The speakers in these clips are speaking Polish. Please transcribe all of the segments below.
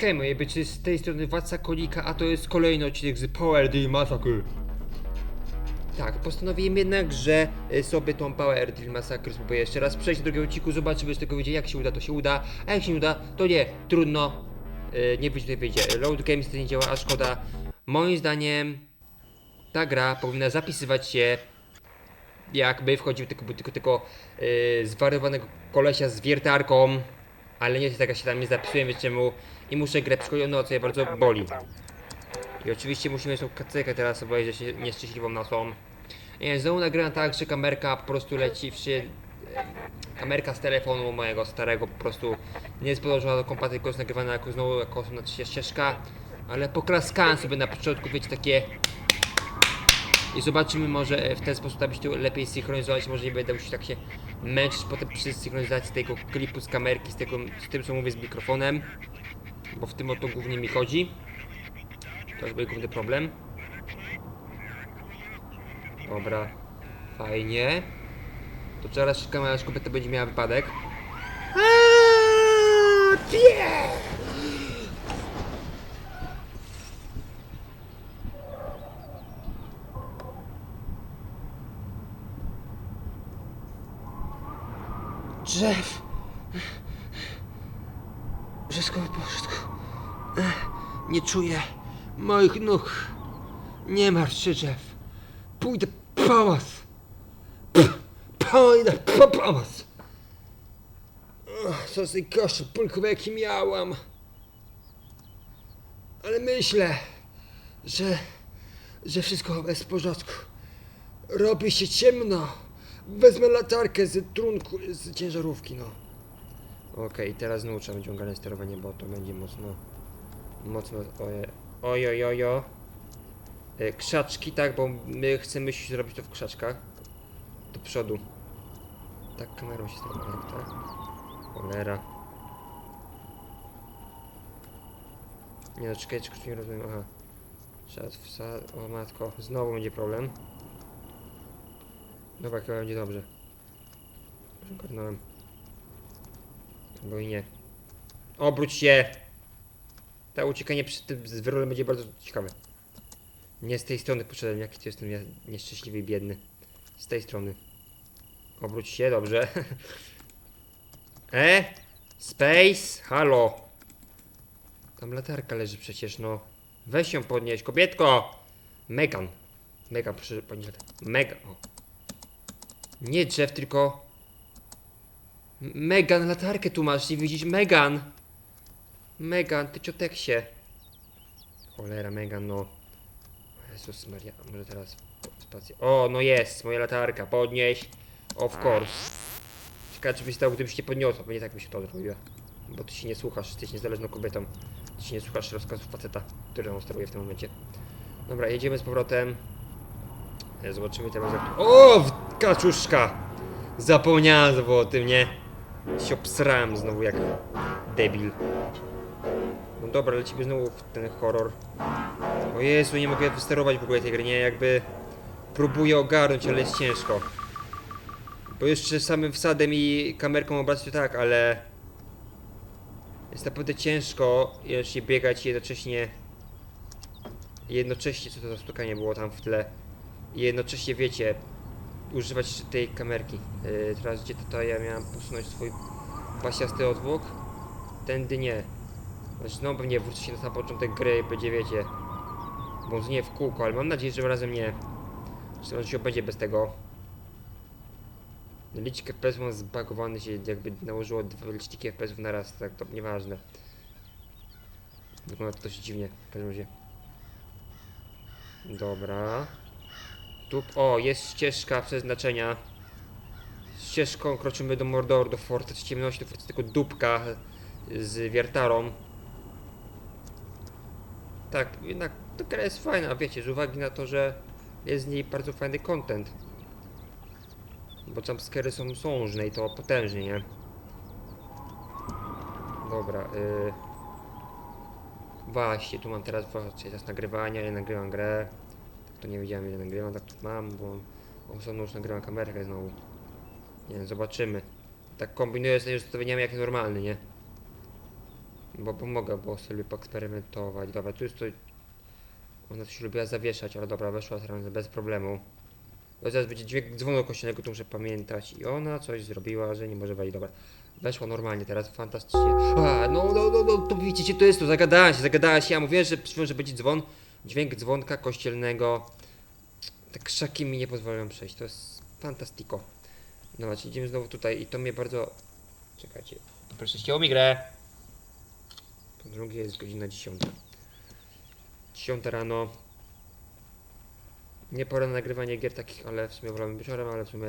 Hej, moje bycie z tej strony Władca Kolika, a to jest kolejny odcinek z Power Deal Massacre. Tak, postanowiłem jednak, że y, sobie tą Power Deal Massacre spróbuję jeszcze raz przejść do drugiego odcinku, zobaczymy z tego wyjdzie, jak się uda, to się uda, a jak się nie uda, to nie, trudno, y, nie wyjdzie, to wyjdzie. Load Games to nie działa, a szkoda. Moim zdaniem ta gra powinna zapisywać się jakby wchodził tylko, tylko, tylko yy, zwariowanego kolesia z wiertarką, ale nie tak się tam nie zapisuję, wiecie czemu i muszę grę przychodzić, no co mnie bardzo boli. I oczywiście musimy tą kacekę teraz obejrzeć nieszczęśliwą nocą. Nie, znowu nagrałem tak, że kamerka po prostu leci wszy... Kamerka z telefonu mojego starego po prostu nie jest podłożona do kompa, tylko jest nagrywana jako znowu jako osobna ścieżka. Ale poklaskałem sobie na początku, wiecie, takie i zobaczymy może w ten sposób aby się to lepiej synchronizować, może nie będę musiał tak się męczyć potem przy synchronizacji tego klipu z kamerki, z, tego, z tym co mówię z mikrofonem, bo w tym o to głównie mi chodzi. To jest mój główny problem. Dobra, fajnie. To teraz aż kobieta będzie miała wypadek. Aaaa, nie! Drzew. Wszystko w porządku. Nie czuję moich nóg. Nie martw się, Jeff. Pójdę po was. Pójdę po, po was. Co z tej koszy pulkowej, jaki miałam. Ale myślę, że, że wszystko jest w porządku. Robi się ciemno. Wezmę latarkę z trunku, z ciężarówki, no. Okej, teraz znowu trzeba będzie ogarnąć sterowanie, bo to będzie mocno, mocno, ojojojo. E, Krzaczki, tak, bo my chcemy zrobić to w krzaczkach. Do przodu. Tak, kamerą się steruje, tak? Cholera. Nie no, czekaj, nie rozumiem, aha. Trzeba wsa... O matko, znowu będzie problem. Dobra, chyba będzie dobrze. Już ogarnąłem. Bo i nie. Obróć się! Ta uciekanie przy tym będzie bardzo ciekawe. Nie z tej strony poszedłem, jaki to jestem ja nieszczęśliwy i biedny. Z tej strony. Obróć się, dobrze. e? Space? Halo? Tam latarka leży przecież, no. Weź ją podnieść, kobietko! Megan. Megan, proszę podnieść latarkę. Megan, o. Nie drzew, tylko... Megan, latarkę tu masz, nie widzisz? Megan! Megan, ty cioteksie. Cholera, Megan, no. Jezus Maria, może teraz spację. O, no jest, moja latarka, podnieś. Of course. Ciekawe, czy byś stał, gdybyś nie podniosła, bo nie tak by się to zrobiła. Bo ty się nie słuchasz, jesteś niezależną kobietą. Ty się nie słuchasz rozkazów faceta, który on steruje w tym momencie. Dobra, jedziemy z powrotem. E, Zobaczymy teraz jak... O! Kaczuszka! Zapomniałem znowu o tym, nie? Się znowu jak debil. No dobra, lecimy znowu w ten horror. O Jezu, nie mogę wysterować w ogóle tej gry, nie? Jakby... Próbuję ogarnąć, ale jest ciężko. Bo jeszcze samym wsadem i kamerką to tak, ale... Jest naprawdę ciężko jeszcze biegać i jednocześnie... Jednocześnie, co to za stukanie było tam w tle i jednocześnie wiecie, używać tej kamerki. Yy, teraz gdzie tutaj ja miałem posunąć swój pasiasty odwłok? Tędy nie. Znaczy, znowu pewnie wróci się na sam początek gry i będzie wiecie. Bo nie w kółko, ale mam nadzieję, że razem nie. Zresztą się będzie bez tego. Licznik FPS mam zbagowany się, jakby nałożyło dwa liczniki FPS na raz, tak to nieważne. Wygląda to dość dziwnie, w każdym razie. Dobra. Tu, o, jest ścieżka przeznaczenia. Ścieżką kroczymy do Mordoru, do Fortecy Ciemności, do Fortecy tego dupka z wiertarą. Tak, jednak ta gra jest fajna, wiecie, z uwagi na to, że jest z niej bardzo fajny content. Bo jumpscary są sążne i to potężnie, nie? Dobra, yy... Właśnie, tu mam teraz czas nagrywania, ja nagrywam grę. To nie wiedziałem ile nagrywam, tak mam, bo osobno już nagrywam kamerkę znowu. Nie wiem, zobaczymy. Tak kombinuję z ustawieniami jak normalny, nie? Bo pomogę, bo sobie poeksperymentować. Dobra, tu jest to... Ona się lubiła zawieszać, ale dobra, weszła teraz bez problemu. Bo zaraz będzie dźwięk dzwonu kościelnego, to muszę pamiętać. I ona coś zrobiła, że nie może wejść. Dobra. Weszła normalnie, teraz fantastycznie. A, no, no, no, no, to widzicie, to jest to. Zagadała się, się. Ja mówiłem, że, że będzie dzwon. Dźwięk dzwonka kościelnego. Te krzaki mi nie pozwolą przejść. To jest fantastico. No macie, idziemy znowu tutaj i to mnie bardzo... Czekajcie. Proszę ścięło mi grę. Po drugie jest godzina 10. 10 rano. Nie pora na nagrywanie gier takich, ale w sumie wolałem wieczorem, ale w sumie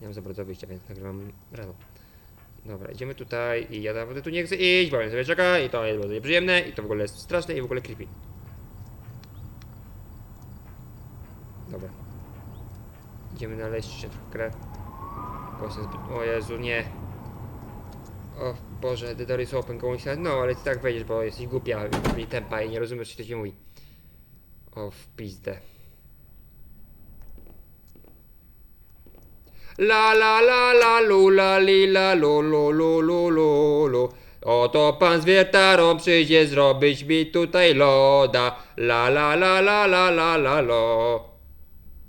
nie mam za bardzo wyjścia, więc nagrywam rano. Dobra, idziemy tutaj i ja naprawdę tu nie chcę iść, bo sobie czeka i to jest bardzo nieprzyjemne i to w ogóle jest straszne i w ogóle creepy. Dobra. Idziemy dalej, jeszcze trochę zbyt... O Jezu, nie. O Boże, the door is open, go inside. No, ale ty tak wejdziesz, bo jesteś głupia i tempa i nie rozumiesz, co to się mówi. O, w pizdę. La la la la lu la li la lu lu lu lu lu lu Oto pan z wiertarą przyjdzie zrobić mi tutaj loda La la la la la la la lo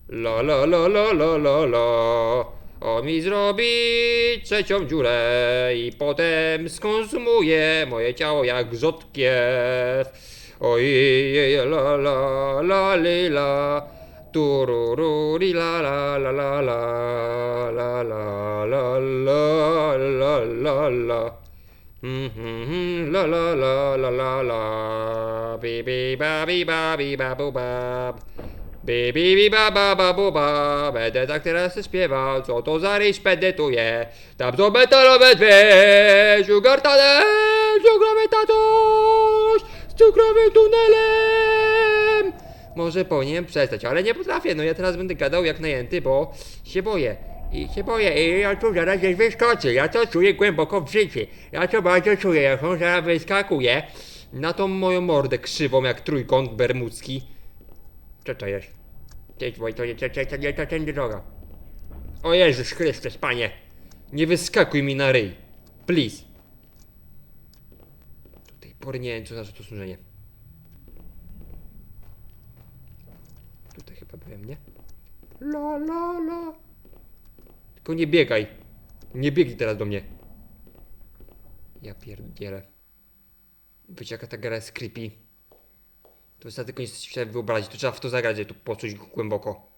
La la la la la la la On mi zrobi trzecią dziurę i potem skonsumuje moje ciało jak rzodkiew Ojej, la la la li la Tururu li la la la la la la la la la la la la Mhm, la la la la la la bi bi ba bi ba bi ba bu bab Bi bi ba ba ba bu ba. Będę tak teraz śpiewał, co to za ryż pedytuje Tam są metalowe dwie. Sugar talerz, cukrowy tatuś Z cukrowym tunelem. Może powinienem przestać, ale nie potrafię. No ja teraz będę gadał jak najęty, bo się boję. I się boję, i ja tu zaraz gdzieś wyskoczę. Ja to czuję głęboko w życiu. Ja to bardzo czuję, jak on zaraz wyskakuje. Na tą moją mordę krzywą, jak trójkąt bermudzki. Co to jest? Cześć, to, to, to nie to tędy droga. O Jezus Chrystus, panie. Nie wyskakuj mi na ryj. Please. Do tej pory nie wiem, co znaczy to służenie. Tutaj chyba byłem, nie? La la la. Tylko nie biegaj. Nie biegnij teraz do mnie. Ja pierdzielę. Wiecie jaka ta gra jest creepy? To jest tylko nie sobie wyobrazić. To trzeba w to zagrać, tu poczuć głęboko.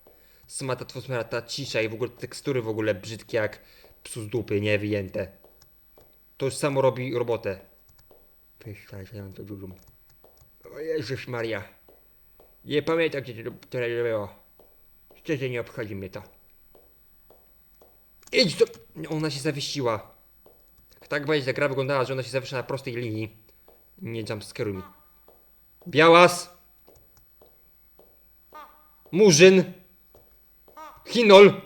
Sama ta atmosfera, ta cisza i w ogóle te tekstury w ogóle brzydkie jak psu z dupy, nie wyjęte. To już samo robi robotę. Mam to dużo. O Jezus Maria. Nie pamiętam gdzie to tyle było. Szczerze nie obchodzi mnie to. Idź do... Ona się zawiesiła. Tak będzie ta gra wyglądała, że ona się zawiesza na prostej linii. Nie jumpscare'uj mi. Białas! Murzyn! Chinol!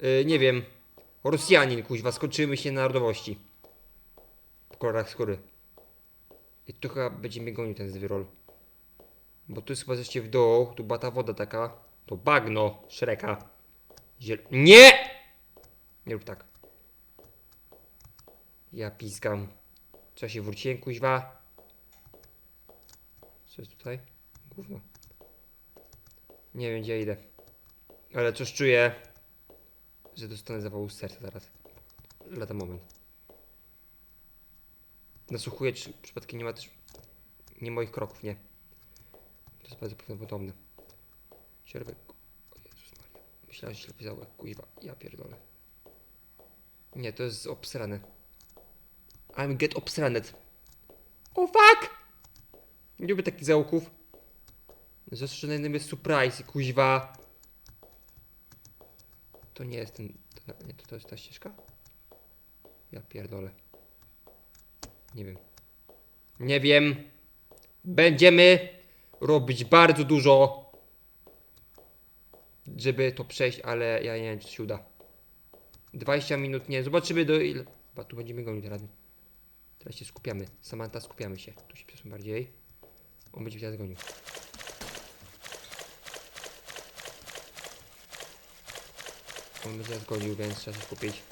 Yy, nie wiem. Rosjanin, kuźwa, skończymy się na narodowości. W kolorach skóry. I tu chyba będzie mnie gonił ten zwyrol. Bo tu jest chyba zejście w dół, tu była ta woda taka. To bagno Shreka. Ziel... Nie! Nie rób tak. Ja piskam. Co się wróciłem, kuźwa? Co jest tutaj? Gówno. Nie wiem, gdzie idę. Ale coś czuję, że dostanę zawału serca zaraz. Lata moment. Nasłuchuję, czy przypadkiem nie ma też... Nie moich kroków, nie. To jest bardzo prawdopodobne. Sierwek. O Jezus Maria. Myślałem, że źle pisał jak kuźwa. Ja pierdolę. Nie, to jest obsrane. I'm get obsranet. O fuck! Nie lubię takich zaułków. Zastrzeżonym jest surprise, kuźwa. To nie jest ten... To, nie, to, to jest ta ścieżka? Ja pierdolę. Nie wiem. Nie wiem. Będziemy robić bardzo dużo żeby to przejść, ale ja nie wiem, czy się uda. 20 minut, nie, zobaczymy do ile. Chyba tu będziemy gonić teraz. Teraz się skupiamy. Samantha, skupiamy się. Tu się przesuń bardziej. On będzie teraz gonił. On będzie teraz gonił, więc trzeba się skupić.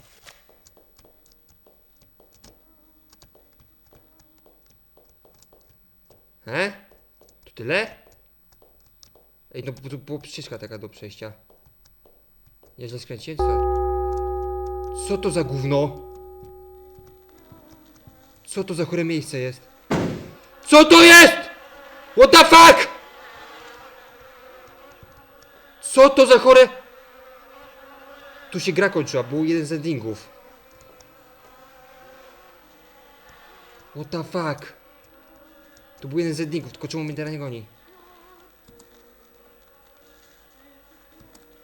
He? To tyle? Ej, no to była przyciska taka do przejścia. Ja źle skręciłem, co? Co to za gówno? Co to za chore miejsce jest? CO TO JEST?! What the fuck? Co to za chore... Tu się gra kończyła, był jeden z endingów. What the fuck? To był jeden z endingów, tylko czemu mnie teraz nie goni?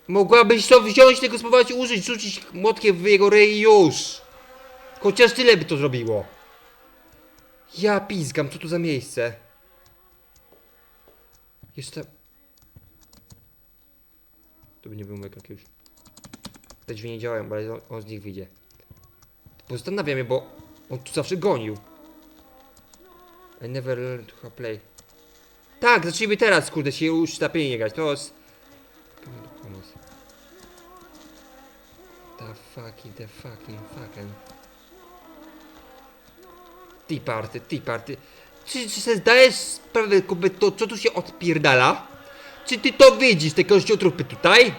Mogłabyś to wziąć, tego spróbować użyć, rzucić młotkiem w jego ryj i już! Chociaż tyle by to zrobiło. Ja pizgam, co to za miejsce? Jeszcze... To by nie był mega już. Te drzwi nie działają, ale on, on z nich wyjdzie. Zastanawiam się, bo on tu zawsze gonił. I never learned to play. Tak, zacznijmy teraz, kurde, się już na pieniądze grać. To jest... The fucking, the fucking, fucking. Tea party, tea party. Czy, czy sobie zdajesz sprawę, Kubę, to co tu się odpierdala? Czy ty to widzisz, te kościotrupy tutaj?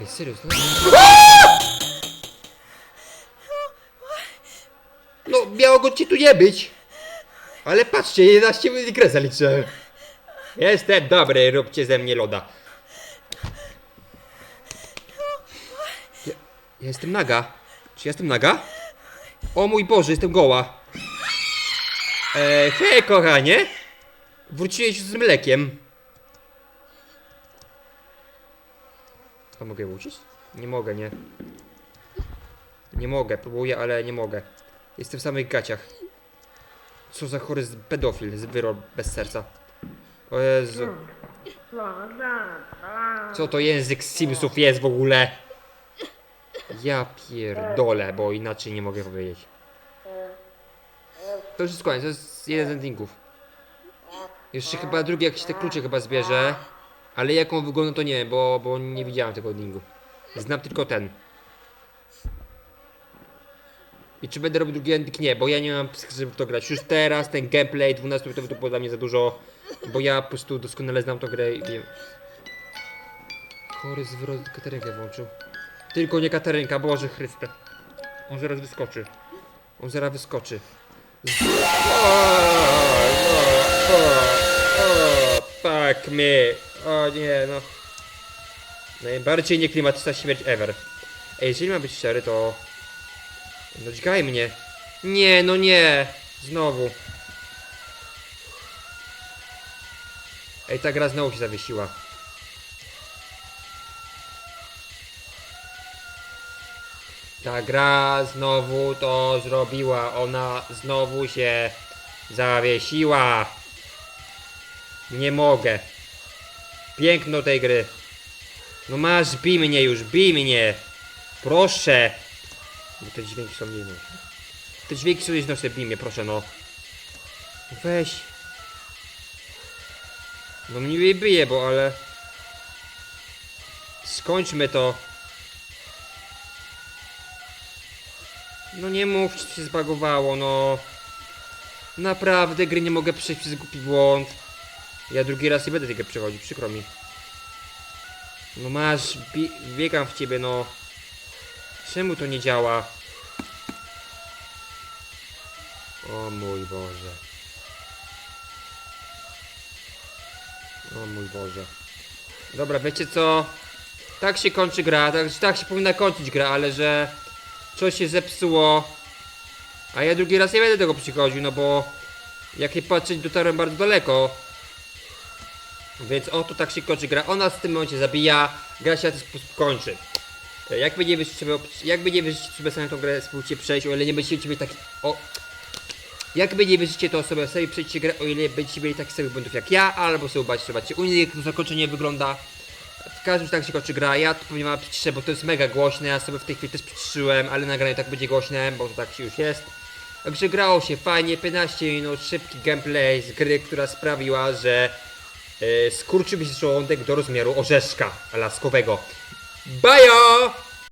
Ej, serio, no? Miało go ci tu nie być. Ale patrzcie, 11 minut grę zaliczyłem. Jestem dobry, róbcie ze mnie loda. Ja, ja jestem naga. Czy jestem naga? O mój Boże, jestem goła. E, hej, kochanie. Wróciłeś z mlekiem. A mogę uczyć? Nie mogę, nie. Nie mogę, próbuję, ale nie mogę. Jestem w samych gaciach. Co za chory pedofil, z wyro bez serca. O Jezu. Co to język Simsów jest w ogóle? Ja pierdolę, bo inaczej nie mogę powiedzieć. To już jest koniec, to jest jeden z endingów. Jeszcze chyba drugi jakiś te klucze chyba zbierze. Ale jaką wygląda to nie wiem, bo, bo nie widziałem tego endingu. Znam tylko ten. I czy będę robił drugi ending? Nie, bo ja nie mam psychy, żeby to grać. Już teraz ten gameplay 12 to to było dla mnie za dużo. Bo ja po prostu doskonale znam tą grę i wiem. Chory zwrot Katarynkę włączył. Tylko nie Katarynka, Boże Chryste. On zaraz wyskoczy. On zaraz wyskoczy. Fuck me. O nie, no. Najbardziej nieklimatyczna śmierć ever. Ej, jeżeli mam być szczery, to... No dźgaj mnie. Nie, no nie. Znowu. Ej, ta gra znowu się zawiesiła. Ta gra znowu to zrobiła. Ona znowu się zawiesiła. Nie mogę. Piękno tej gry. No masz, bij mnie już, bij mnie. Proszę. Bo te dźwięki są nieznośne. Te dźwięki są nieznośne, bij mnie, proszę no. Weź. No mnie bije, bo ale... Skończmy to. No nie mówcie, że się zbagowało, no. Naprawdę gry nie mogę przejść przez głupi błąd. Ja drugi raz nie będę tego przechodził, przykro mi. No masz, bie biegam w ciebie, no. Czemu to nie działa? O mój Boże. O mój Boże. Dobra, wiecie co? Tak się kończy gra, tak, tak się powinna kończyć gra, ale że coś się zepsuło. A ja drugi raz nie będę tego przychodził, no bo jak nie patrzeć, dotarłem bardzo daleko. Więc oto tak się kończy gra. Ona w tym momencie zabija, gra się w ten sposób kończy. E, Jakby nie sobie, jakby nie wyszli sobie sami tą grę spróbujcie przejść, o ile nie będziecie mieli taki, o, jakby nie wyszliście to sobie sobie przejście grę, o ile będziecie mieli takich samych błędów jak ja, albo sobie zobaczcie, zobaczcie u jak to zakończenie wygląda. Każdym tak się kończy gra, ja to pewnie mam przyciszę, bo to jest mega głośne, ja sobie w tej chwili też przyciszyłem, ale nagranie tak będzie głośne, bo to tak się już jest. Także grało się fajnie, 15 minut, szybki gameplay z gry, która sprawiła, że e, skurczy mi się żołądek do rozmiaru orzeszka laskowego. Bajo!